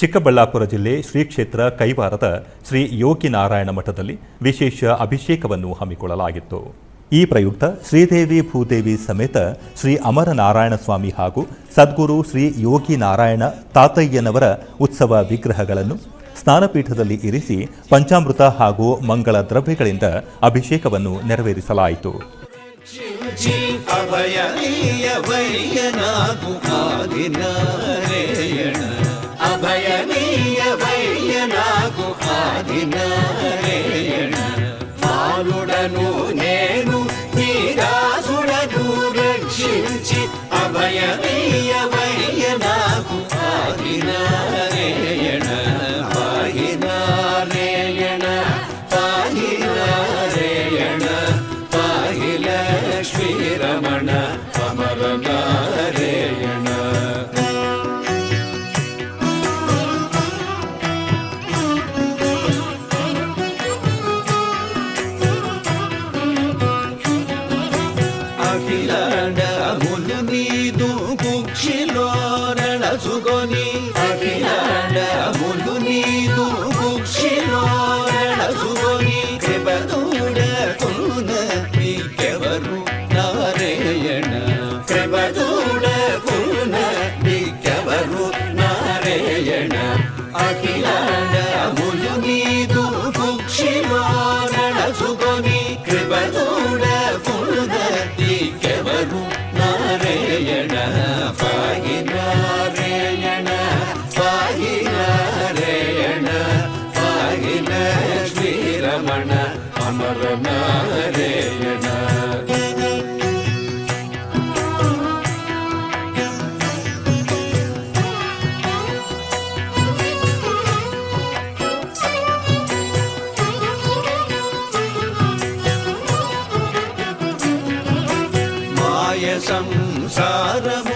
ಚಿಕ್ಕಬಳ್ಳಾಪುರ ಜಿಲ್ಲೆ ಶ್ರೀ ಕ್ಷೇತ್ರ ಕೈವಾರದ ಶ್ರೀ ಯೋಗಿ ನಾರಾಯಣ ಮಠದಲ್ಲಿ ವಿಶೇಷ ಅಭಿಷೇಕವನ್ನು ಹಮ್ಮಿಕೊಳ್ಳಲಾಗಿತ್ತು. ಈ ಪ್ರಯುಕ್ತ ಶ್ರೀದೇವಿ ಭೂದೇವಿ ಸಮೇತ ಶ್ರೀ ಅಮರನಾರಾಯಣ ಸ್ವಾಮಿ ಹಾಗೂ ಸದ್ಗುರು ಶ್ರೀ ಯೋಗಿ ನಾರಾಯಣ ತಾತಯ್ಯನವರ ಉತ್ಸವ ವಿಗ್ರಹಗಳನ್ನು ಸ್ನಾನಪೀಠದಲ್ಲಿ ಇರಿಸಿ ಪಂಚಾಮೃತ ಹಾಗೂ ಮಂಗಳ ದ್ರವ್ಯಗಳಿಂದ ಅಭಿಷೇಕವನ್ನು ನೆರವೇರಿಸಲಾಯಿತು. భయనీయ వైయ నాకు ఆదినారే. అఖిలాండ మును నీదు కుక్షిలో నడచుకొని అఖిలాండ ಸಂಸಾರವು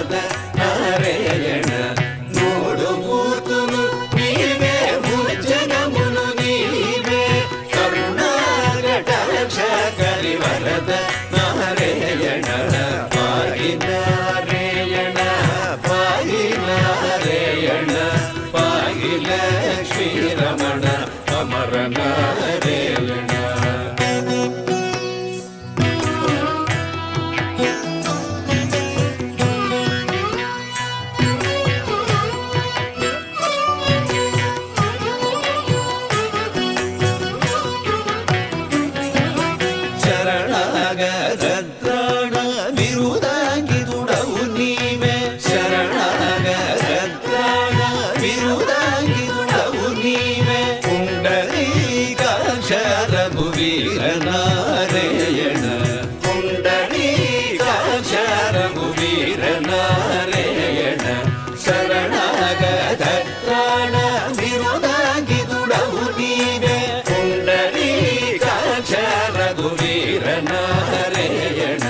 Tebe ನಾರಾಯಣ ಶರಣಾಗತ ಪ್ರಾಣ ಬಿರುದಾಗಿದುಡವು ನೀವೆ ಪುಂಡರಿ ಕಾಕ್ಷ ರಘುವೀರ ನಾರಾಯಣ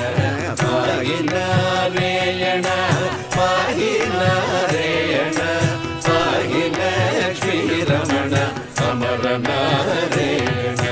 ಪಾಯಿ ನಾರಾಯಣ ಪಾಯಿ ನಾರಾಯಣ ಪಾಯಿ ಲಕ್ಷ್ಮೀ ರಮಣ ಅಮರ ನಾರಾಯಣ